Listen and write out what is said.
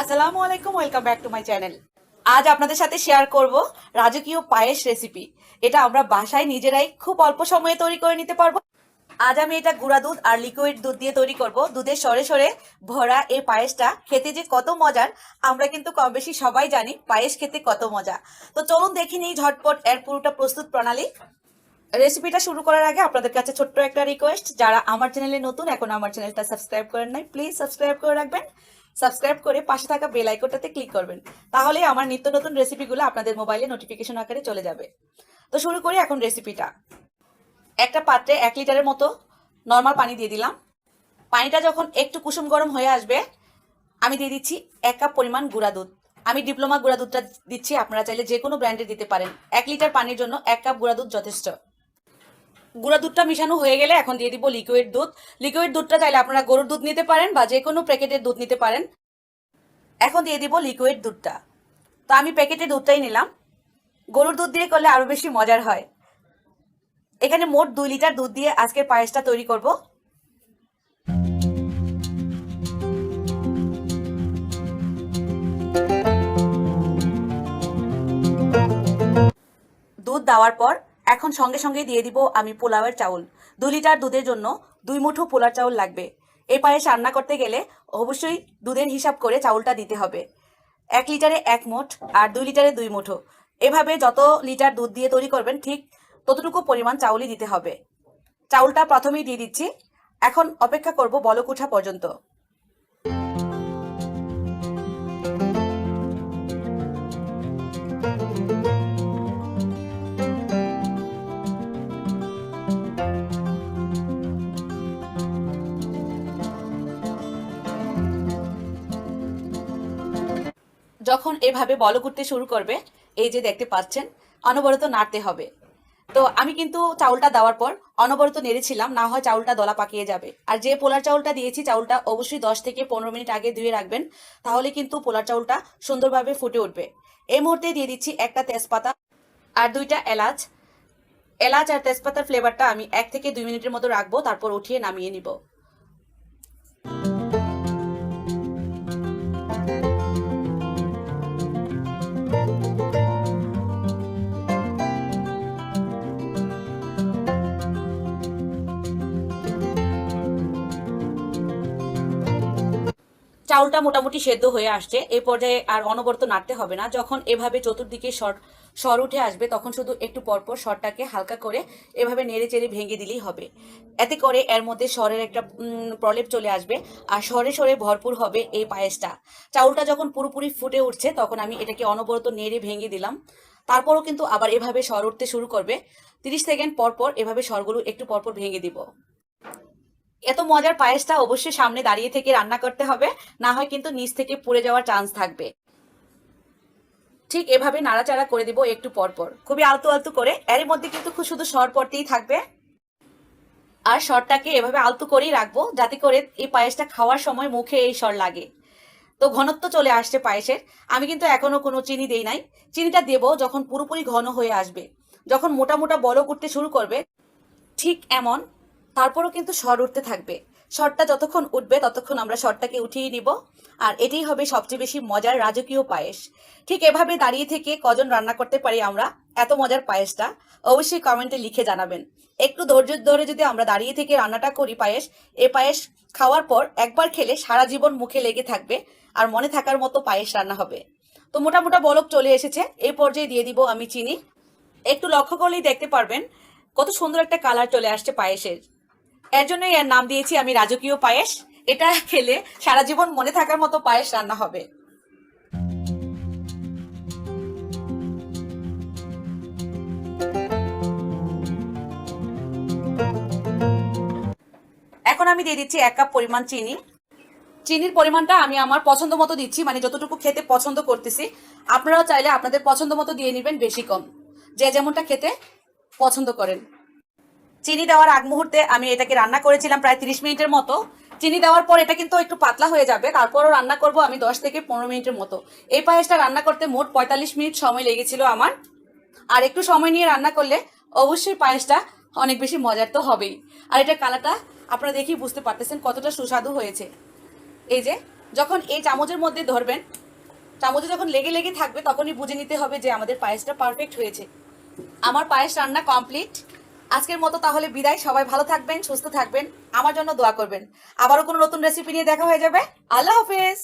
আসসালামু আলাইকুম welcome back to my channel আজ আপনাদের সাথে শেয়ার করব রাজকীয় পায়েস রেসিপি এটা আমরা বাসায় নিজেরাই খুব অল্প সময়ে তৈরি করে নিতে পারব। আজ আমি এটা গুঁড়া দুধ আর লিকুইড দুধ দিয়ে তৈরি করব। দুধের সরে সরে ভরা এই পায়েসটা খেতে যে কত মজার, আমরা কিন্তু কম বেশি সবাই জানি পায়েস খেতে কত মজা। তো চলুন দেখে নিই ঝটপট এর পুরোটা প্রস্তুত প্রণালী। রেসিপিটা শুরু করার আগে আপনাদের কাছে ছোট্ট একটা রিকোয়েস্ট যারা আমার চ্যানেলে নতুন, এখন আমার চ্যানেলটা সাবস্ক্রাইব করেন নাই প্লিজ সাবস্ক্রাইব করে রাখবেন। সাবস্ক্রাইব করে পাশে থাকা বেল আইকনটাতে ক্লিক করবেন। তাহলে আমার নিত্য নতুন রেসিপিগুলো আপনাদের মোবাইলে নোটিফিকেশন আকারে চলে যাবে। তো শুরু করি এখন রেসিপিটা। একটা পাত্রে এক লিটারের মতো নর্মাল পানি দিয়ে দিলাম। পানিটা যখন একটু কুসুম গরম হয়ে আসবে, আমি দিয়ে দিচ্ছি এক কাপ পরিমাণ গুঁড়া দুধ। আমি ডিপ্লোমা গুঁড়া দুধটা দিচ্ছি, আপনারা চাইলে যে কোনো ব্র্যান্ডের দিতে পারেন। এক লিটার পানির জন্য এক কাপ গুঁড়া দুধ যথেষ্ট। গুঁড়া দুধটা মিশানো হয়ে গেলে এখন দিয়ে দিব লিকুইড দুধ। লিকুইড দুধটা চাইলে আপনারা গরুর দুধ নিতে পারেন বা যে কোনো প্যাকেটের দুধ নিতে পারেন। এখন দিয়ে দিব লিকুইড দুধটা। তো আমি প্যাকেটের দুধটাই নিলাম। গরুর দুধ দিয়ে করলে আরও বেশি মজার হয়। এখানে মোট দুই লিটার দুধ দিয়ে আজকের পায়েসটা তৈরি করব। দুধ দেওয়ার পর এখন সঙ্গে সঙ্গে দিয়ে দিব আমি পোলাওয়ের চাউল। দু লিটার দুধের জন্য দুই মুঠো পোলার চাউল লাগবে। এই পায়েস রান্না করতে গেলে অবশ্যই দুধের হিসাব করে চাউলটা দিতে হবে। এক লিটারে এক মুঠ আর দুই লিটারে দুই মুঠো। এভাবে যত লিটার দুধ দিয়ে তৈরি করবেন ঠিক ততটুকু পরিমাণ চাউলই দিতে হবে। চাউলটা প্রথমেই দিয়ে দিচ্ছি। এখন অপেক্ষা করব বলক উঠা পর্যন্ত। যখন এভাবে বল করতে শুরু করবে, এই যে দেখতে পাচ্ছেন, অনবরত নাড়তে হবে। তো আমি কিন্তু চাউলটা দেওয়ার পর অনবরত নেড়েছিলাম না হয় চাউলটা দলা পাকিয়ে যাবে। আর যে পোলার চাউলটা দিয়েছি, চাউলটা অবশ্যই দশ থেকে পনেরো মিনিট আগে ধুয়ে রাখবেন, তাহলে কিন্তু পোলার চাউলটা সুন্দরভাবে ফুটে উঠবে। এই মুহূর্তে দিয়ে দিচ্ছি একটা তেজপাতা আর দুইটা এলাচ। এলাচ আর তেজপাতার ফ্লেভারটা আমি এক থেকে দুই মিনিটের মতো রাখব, তারপর উঠিয়ে নামিয়ে নিব। চাউলটা মোটামুটি সেদ্ধ হয়ে আসছে। এই পর্যায়ে আর অনবরত নাড়তে হবে না। যখন এভাবে চতুর্দিকে সর সর উঠে আসবে, তখন শুধু একটু পরপর সরটাকে হালকা করে এভাবে নেড়ে চেড়ে ভেঙে দিলেই হবে। এতে করে এর মধ্যে সরের একটা প্রলেপ চলে আসবে আর সরে সরে ভরপুর হবে এই পায়েসটা। চাউলটা যখন পুরোপুরি ফুটে উঠছে, তখন আমি এটাকে অনবরত নেড়ে ভেঙে দিলাম। তারপরও কিন্তু আবার এভাবে সর উঠতে শুরু করবে। তিরিশ সেকেন্ড পর পর এভাবে সরগুলো একটু পরপর ভেঙে দিব। এত মজার পায়েসটা অবশ্যই সামনে দাঁড়িয়ে থেকে রান্না করতে হবে, না হয় কিন্তু নিচ থেকে পুড়ে যাওয়ার চান্স থাকবে। ঠিক এভাবে নাড়াচাড়া করে দিব একটু পর পর। খুবই আলতু আলতু করে, এর মধ্যে কিন্তু খুব শুধু সর পড়তেই থাকবে। আর সরটাকে এভাবে আলতু করেই রাখব, যাতে করে এই পায়েসটা খাওয়ার সময় মুখে এই সর লাগে। তো ঘনত্ব চলে আসছে পায়েসের। আমি কিন্তু এখনও কোনো চিনি দেই নাই। চিনিটা দেবো যখন পুরোপুরি ঘন হয়ে আসবে। যখন মোটা মোটা বলক উঠতে শুরু করবে, ঠিক এমন তারপরও কিন্তু স্বর উঠতে থাকবে। স্বরটা যতক্ষণ উঠবে, ততক্ষণ আমরা স্বরটাকে উঠিয়ে নিব। আর এটাই হবে সবচেয়ে বেশি মজার রাজকীয় পায়েস। ঠিক এভাবে দাঁড়িয়ে থেকে কজন রান্না করতে পারি আমরা? এত মজার পায়েসটা? অবশ্যই কমেন্টে লিখে জানাবেন। একটু ধৈর্য ধরে যদি আমরা দাঁড়িয়ে থেকে রান্নাটা করি পায়েস, এ পায়েস খাওয়ার পর একবার খেলে সারা জীবন মুখে লেগে থাকবে আর মনে থাকার মতো পায়েস রান্না হবে। তো মোটা মোটা বলক চলে এসেছে। এই পর্যায়ে দিয়ে দিব আমি চিনি। একটু লক্ষ্য করলেই দেখতে পারবেন কত সুন্দর একটা কালার চলে আসছে পায়েসের। এর জন্যই এর নাম দিয়েছি আমি রাজকীয় পায়েস। এটা খেলে সারা জীবন মনে থাকার মতো পায়েস রান্না হবে। এখন আমি দিয়ে দিচ্ছি এক কাপ পরিমাণ চিনি। চিনির পরিমাণটা আমি আমার পছন্দ মতো দিচ্ছি মানে যতটুকু খেতে পছন্দ করতেছি। আপনারাও চাইলে আপনাদের পছন্দ মতো দিয়ে নেবেন বেশি কম। যে যেমনটা খেতে পছন্দ করেন। চিনি দেওয়ার আগ মুহূর্তে আমি এটাকে রান্না করেছিলাম প্রায় তিরিশ মিনিটের মতো। চিনি দেওয়ার পর এটা কিন্তু একটু পাতলা হয়ে যাবে। তারপরও রান্না করব আমি দশ থেকে পনেরো মিনিটের মতো। এই পায়েসটা রান্না করতে মোট পঁয়তাল্লিশ মিনিট সময় লেগেছিল আমার। আর একটু সময় নিয়ে রান্না করলে অবশ্যই পায়েসটা অনেক বেশি মজার তো হবেই। আর এটা কালারটা আপনারা দেখেই বুঝতে পারতেছেন কতটা সুস্বাদু হয়েছে। এই যে, যখন এই চামচের মধ্যে ধরবেন, চামচে যখন লেগে লেগে থাকবে তখনই বুঝে নিতে হবে যে আমাদের পায়েসটা পারফেক্ট হয়েছে। আমার পায়েস রান্না কমপ্লিট আজকের মতো তাহলে বিদায়। সবাই ভালো থাকবেন, সুস্থ থাকবেন। আমার জন্য দোয়া করবেন। আবারও কোনো নতুন রেসিপি নিয়ে দেখা হয়ে যাবে। আল্লাহ হাফেজ।